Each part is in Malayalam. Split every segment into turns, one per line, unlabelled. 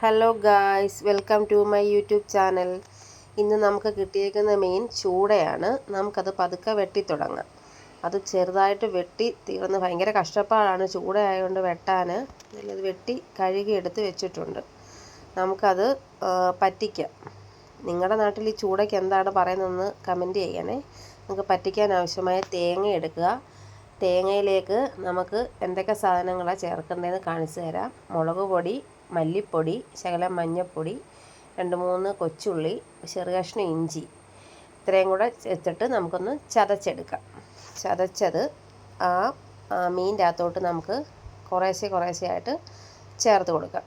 Hello guys welcome to my YouTube channel ഇന്ന് നമുക്ക് കിട്ടിയേക്കുന്ന മെയിൻ ചൂടയാണ്. നമുക്കത് പതുക്കെ വെട്ടി തുടങ്ങാം. അത് ചെറുതായിട്ട് വെട്ടി തീർന്ന് ഭയങ്കര കഷ്ടപ്പാടാണ് ചൂടയായതുകൊണ്ട് വെട്ടാൻ നല്ലത് വെട്ടി കഴുകി എടുത്ത് വെച്ചിട്ടുണ്ട്. നമുക്കത് പറ്റിക്കാം. നിങ്ങളുടെ നാട്ടിൽ ഈ ചൂടയ്ക്ക് എന്താണ് പറയുന്നതെന്ന് കമന്റ് ചെയ്യണേ. നമുക്ക് പറ്റിക്കാൻ ആവശ്യമായ തേങ്ങ എടുക്കുക. തേങ്ങയിലേക്ക് നമുക്ക് എന്തൊക്കെ സാധനങ്ങളാണ് ചേർക്കേണ്ടതെന്ന് കാണിച്ചു തരാം. മുളക് പൊടി മല്ലിപ്പൊടി ശകലം മഞ്ഞൾപ്പൊടി രണ്ട് മൂന്ന് കൊച്ചുള്ളി ചെറു കഷ്ണം ഇഞ്ചി. ഇത്രയും കൂടെ വെച്ചിട്ട് നമുക്കൊന്ന് ചതച്ചെടുക്കാം. ചതച്ചത് ആ മീന്റെ അകത്തോട്ട് നമുക്ക് കുറേശ്ശെ കുറേശ്ശെ ആയിട്ട് ചേർത്ത് കൊടുക്കാം.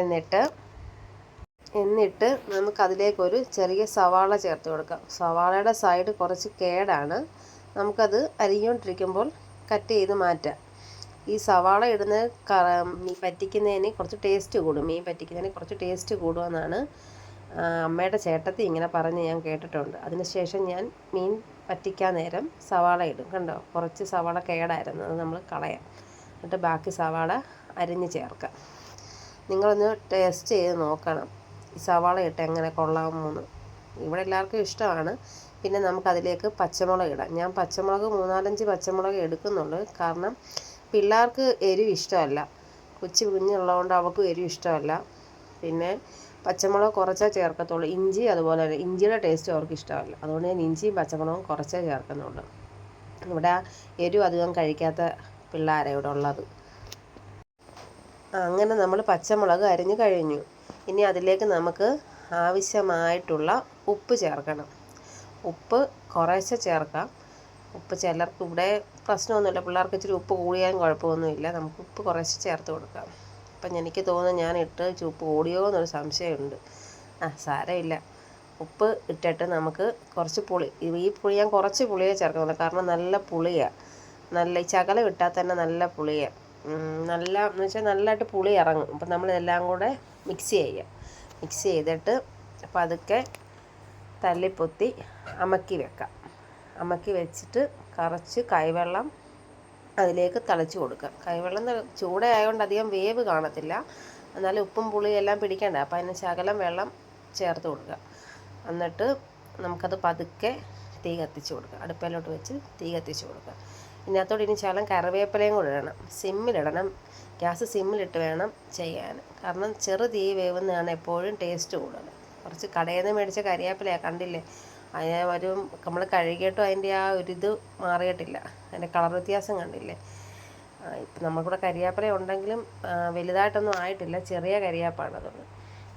എന്നിട്ട് എന്നിട്ട് നമുക്കതിലേക്കൊരു ചെറിയ സവാള ചേർത്ത് കൊടുക്കാം. സവാളയുടെ സൈഡ് കുറച്ച് കേടാണ്. നമുക്കത് അരിഞ്ഞുകൊണ്ടിരിക്കുമ്പോൾ കട്ട് ചെയ്ത് മാറ്റാം. ഈ സവാള ഇടുന്ന മീൻ പറ്റിക്കുന്നതിന് കുറച്ച് ടേസ്റ്റ് കൂടും. മീൻ പറ്റിക്കുന്നതിന് കുറച്ച് ടേസ്റ്റ് കൂടുമെന്നാണ് അമ്മയുടെ ചേട്ടത്തി ഇങ്ങനെ പറഞ്ഞ് ഞാൻ കേട്ടിട്ടുണ്ട്. അതിനുശേഷം ഞാൻ മീൻ പറ്റിക്കാൻ നേരം സവാള ഇടും. കണ്ടോ? കുറച്ച് സവാള കേടായിരുന്നു. അത് നമ്മൾ കളയാം. എന്നിട്ട് ബാക്കി സവാള അരിഞ്ഞ് ചേർക്കാം. നിങ്ങളൊന്ന് ടേസ്റ്റ് ചെയ്ത് നോക്കണം. ഈ സവാള ഇട്ട് എങ്ങനെ കൊള്ളാമെന്ന്. ഇവിടെ എല്ലാവർക്കും ഇഷ്ടമാണ്. പിന്നെ നമുക്കതിലേക്ക് പച്ചമുളക് ഇടാം. ഞാൻ പച്ചമുളക് മൂന്നാലഞ്ച് പച്ചമുളക് എടുക്കുന്നുണ്ട് കാരണം പിള്ളേർക്ക് എരിവ് ഇഷ്ടമല്ല. കൊച്ചു കുഞ്ഞുള്ളതുകൊണ്ട് അവൾക്കും എരിവ് ഇഷ്ടമല്ല. പിന്നെ പച്ചമുളക് കുറച്ചേ ചേർക്കത്തുള്ളൂ. ഇഞ്ചി അതുപോലെ തന്നെ. ഇഞ്ചിയുടെ ടേസ്റ്റ് അവർക്ക് ഇഷ്ടമല്ല. അതുകൊണ്ട് ഞാൻ ഇഞ്ചിയും പച്ചമുളകും കുറച്ചേ ചേർക്കുന്നുള്ളൂ. ഇവിടെ എരിവ് അധികം കഴിക്കാത്ത പിള്ളേരെ ഇവിടെ ഉള്ളത്. അങ്ങനെ നമ്മൾ പച്ചമുളക് അരിഞ്ഞു കഴിഞ്ഞു. ഇനി അതിലേക്ക് നമുക്ക് ആവശ്യമായിട്ടുള്ള ഉപ്പ് ചേർക്കണം. ഉപ്പ് കുറേശ്ശെ ചേർക്കാം. ഉപ്പ് ചിലർക്ക് ഇവിടെ പ്രശ്നമൊന്നുമില്ല. പിള്ളേർക്ക് ഇച്ചിരി ഉപ്പ് കൂടിയാലും കുഴപ്പമൊന്നുമില്ല. നമുക്ക് ഉപ്പ് കുറേശ്ശെ ചേർത്ത് കൊടുക്കാം. അപ്പം എനിക്ക് തോന്നുന്നു ഞാൻ ഇട്ട് ഉപ്പ് കൂടിയോ എന്നൊരു സംശയമുണ്ട്. ആ സാരമില്ല. ഉപ്പ് ഇട്ടിട്ട് നമുക്ക് കുറച്ച് പുളി. ഈ പുളി ഞാൻ കുറച്ച് പുളിയെ ചേർക്കുന്നുള്ളൂ കാരണം നല്ല പുളിയാണ് നല്ല ഈ ചകലം ഇട്ടാൽ തന്നെ നല്ല പുളിയാണ് നല്ല എന്ന് വെച്ചാൽ നല്ലതായിട്ട് പുളി ഇറങ്ങും. അപ്പം നമ്മൾ കൂടെ മിക്സ് ചെയ്യുക മിക്സ് ചെയ്തിട്ട് പതുക്കെ തല്ലിപ്പൊത്തി അമക്കി വെക്കാം. അമക്കി വെച്ചിട്ട് കറച്ച് കൈവെള്ളം അതിലേക്ക് തളിച്ചു കൊടുക്കുക. കൈവെള്ളം ചൂടായതുകൊണ്ട് അധികം വേവ് കാണത്തില്ല. എന്നാലും ഉപ്പും പുളിയും എല്ലാം പിടിക്കണ്ടേ. അപ്പോൾ അതിന് ശകലം വെള്ളം ചേർത്ത് കൊടുക്കുക. എന്നിട്ട് നമുക്കത് പതുക്കെ തീ കത്തിച്ച് കൊടുക്കുക. അടുപ്പിലോട്ട് വെച്ച് തീ കത്തിച്ച് കൊടുക്കുക. ഇതിനകത്തോട് ഇനി ശകലം കറിവേപ്പിലയും കൂടെ ഇടണം. സിമ്മിലിടണം ഗ്യാസ് സിമ്മിലിട്ട് വേണം ചെയ്യാൻ. കാരണം ചെറു തീ വേവുന്നതാണ് എപ്പോഴും ടേസ്റ്റ് കൂടുതൽ. കുറച്ച് കടയിൽ നിന്ന് മേടിച്ച കരിവേപ്പിലയാണ് കണ്ടില്ലേ? അതിനെ ഒരു നമ്മൾ കഴുകിയിട്ടും അതിന്റെ ആ ഒരു ഇത് മാറിയിട്ടില്ല. അതിന്റെ കളർ വ്യത്യാസം കണ്ടില്ലേ? ഇപ്പം നമ്മൾക്കൂടെ കരിയാപ്പില ഉണ്ടെങ്കിലും വലുതായിട്ടൊന്നും ആയിട്ടില്ല. ചെറിയ കരിയാപ്പാണ് അതൊന്ന്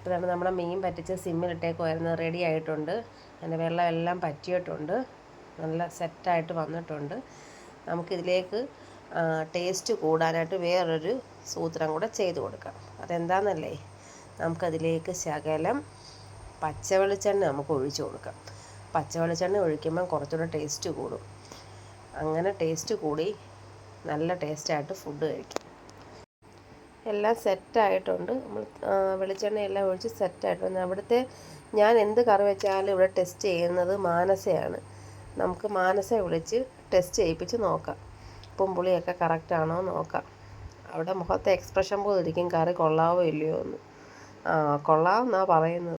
ഇതാണ് നമ്മുടെ മീൻ പറ്റിച്ച് സിമ്മിലിട്ടേക്കുമായിരുന്നു റെഡി ആയിട്ടുണ്ട്. അതിന്റെ വെള്ളം എല്ലാം പറ്റിയിട്ടുണ്ട്. നല്ല സെറ്റായിട്ട് വന്നിട്ടുണ്ട്. നമുക്കിതിലേക്ക് ടേസ്റ്റ് കൂടാനായിട്ട് വേറൊരു സൂത്രം കൂടെ ചെയ്ത് കൊടുക്കാം. അതെന്താണെന്നല്ലേ നമുക്കതിലേക്ക് ശകലം പച്ച വെളിച്ചെണ്ണ നമുക്ക് ഒഴിച്ചു കൊടുക്കാം. പച്ച വെളിച്ചെണ്ണ ഒഴിക്കുമ്പം കുറച്ചുകൂടെ ടേസ്റ്റ് കൂടും. അങ്ങനെ ടേസ്റ്റ് കൂടി നല്ല ടേസ്റ്റായിട്ട് ഫുഡ് കഴിക്കും. എല്ലാം സെറ്റായിട്ടുണ്ട് നമ്മൾ വെളിച്ചെണ്ണ എല്ലാം ഒഴിച്ച് സെറ്റായിട്ടുണ്ട് അവിടുത്തെ ഞാൻ എന്ത് കറി വെച്ചാലും ഇവിടെ ടെസ്റ്റ് ചെയ്യുന്നത് മാനസയാണ്. നമുക്ക് മാനസ വിളിച്ച് ടെസ്റ്റ് ചെയ്യിപ്പിച്ച് നോക്കാം. ഉപ്പും പുളിയൊക്കെ കറക്റ്റാണോ നോക്കാം. അവിടെ മുഖത്തെ എക്സ്പ്രഷൻ പോലിരിക്കും കറി കൊള്ളാവോ ഇല്ലയോ എന്ന്. കൊള്ളാമെന്നാണ് പറയുന്നത്.